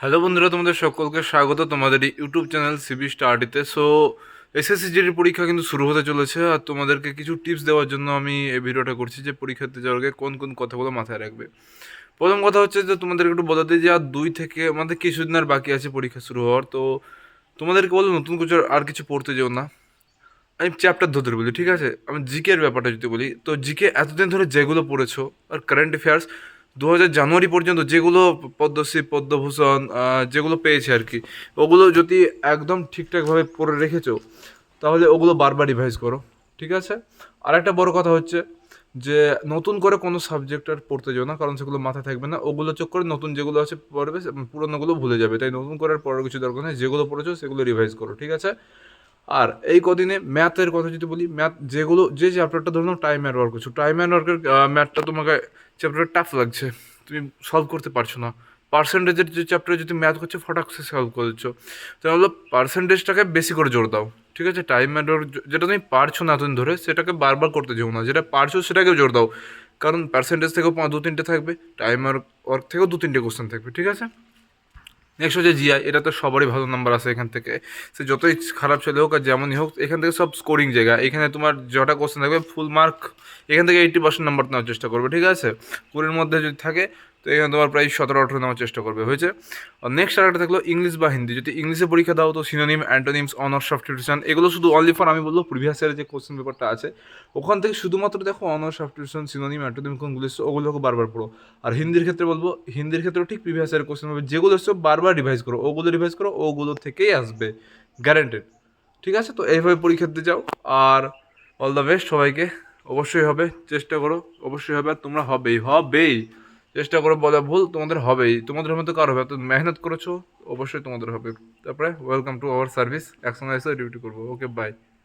Hello বন্ধুরা, তোমাদের সকলকে স্বাগত। তোমাদের ইউটিউব চ্যানেল সিবি স্টাডিতে সো এসএসসিজির পরীক্ষা কিন্তু শুরু হতে চলেছে আর তোমাদেরকে কিছু টিপস দেওয়ার জন্য আমি এই ভিডিওটা করছি যে পরীক্ষাতে যাওয়ার আগে কোন কোন কথাগুলো মাথায় রাখবে। প্রথম কথা হচ্ছে যে তোমাদেরকে একটু বলে দিই যে আর দুই থেকে আমাদের কিছুদিন আর বাকি আছে পরীক্ষা শুরু হওয়ার। তো তোমাদেরকে বলো নতুন কিছু আর কিছু পড়তে যেও না। আমি চ্যাপ্টার ধরতে বলি, ঠিক আছে? আমি জিকে এর ব্যাপারটা যদি বলি, তো জিকে এতদিন ধরে যেগুলো পড়েছো, আর কারেন্ট অ্যাফেয়ার্স দু হাজার জানুয়ারি পর্যন্ত যেগুলো পদ্মশ্রী, পদ্মভূষণ যেগুলো পেয়েছে আর কি, ওগুলো যদি একদম ঠিকঠাকভাবে পড়ে রেখেছো, তাহলে ওগুলো বারবার রিভাইজ করো, ঠিক আছে? আর একটা বড় কথা হচ্ছে যে, নতুন করে কোনো সাবজেক্ট আর পড়তে যাও না, কারণ সেগুলো মাথায় থাকবে না। ওগুলো চোখ করে নতুন যেগুলো আছে পড়বে পুরোনোগুলো ভুলে যাবে। তাই নতুন করে আর পড়ার কিছু দরকার নেই, যেগুলো পড়েছো সেগুলো রিভাইজ করো, ঠিক আছে? আর এই কদিনে ম্যাথের কথা যদি বলি ম্যাথ যেগুলো, যে চ্যাপ্টারটা ধরুন টাইম অ্যান্ড ওয়ার্ক করছ টাইম অ্যান্ড ওয়ার্কের ম্যাথটা তোমাকে চ্যাপ্টারটা টাফ লাগছে। তুমি সলভ করতে পারছ না। পার্সেন্টেজের যে চ্যাপ্টারে যদি ম্যাথ করছ, ফটাক সে সলভ করছ তাহলে পার্সেন্টেজটাকে বেশি করে জোর দাও, ঠিক আছে? টাইম অ্যান্ড যেটা তুমি পারছ না এতদিন ধরে, সেটাকে বারবার করতে যেও না। যেটা পারছ সেটাকেও জোর দাও। কারণ পার্সেন্টেজ থেকেও দু তিনটে থাকবে টাইম ওয়ার্ক থেকেও দু তিনটে কোশ্চেন থাকবে, ঠিক আছে? নেক্সট হচ্ছে জিআই এটা তো সবারই ভালো নাম্বার আছে এখান থেকে। সে যতই খারাপ ছেলে হোক আর যেমনই হোক, এখান থেকে সব স্কোরিং জায়গা। এখানে তোমার যটা কোশ্চেন থাকবে ফুল মার্ক এখান থেকে এইটি পার্সেন্ট নাম্বার নেওয়ার চেষ্টা করবে, ঠিক আছে? কুড়ির মধ্যে যদি থাকে এখানে তোমার প্রায় সতেরো আঠেরো নেওয়ার চেষ্টা করবে, হয়েছে? আর নেক্সট আরেকটা থাকল ইংলিশ বা হিন্দি। যদি ইংলিশে পরীক্ষা দাও তো সিনোনিম অ্যান্টোনিমস অনার সাবস্টিটিউশন এগুলো শুধু অনলি ফর আমি বলব প্রিভিয়াস ইয়ারের যে কোশ্চেন পেপারটা আছে, ওখান থেকে শুধুমাত্র দেখো অনার সাবস্টিটিউশন সিনোনিম অ্যান্টোনিম কোনগুলো এসছে ওগুলোকে বারবার পড়ো। আর হিন্দির ক্ষেত্রে বলব, হিন্দির ক্ষেত্রেও ঠিক প্রিভিয়াস ইয়ারের কোশ্চেন হবে যেগুলো এসছে বারবার রিভাইজ করো, ওগুলো রিভাইজ করো, ওগুলো থেকেই আসবে গ্যারেন্টেড ঠিক আছে? তো এইভাবে পরীক্ষা দিতে যাও, আর অল দ্য বেস্ট সবাইকে। অবশ্যই হবে, চেষ্টা করো, অবশ্যই হবে, আর তোমরা হবেই হবেই। চেষ্টা করো, বলা ভুল, তোমাদের হবেই। তোমাদের মতো কার হবে? তুমি মেহনত করেছ, অবশ্যই তোমাদের হবে। তারপরে ওয়েলকাম টু আওয়ার সার্ভিস একসঙ্গে এসে ডিউটি করব। Okay bye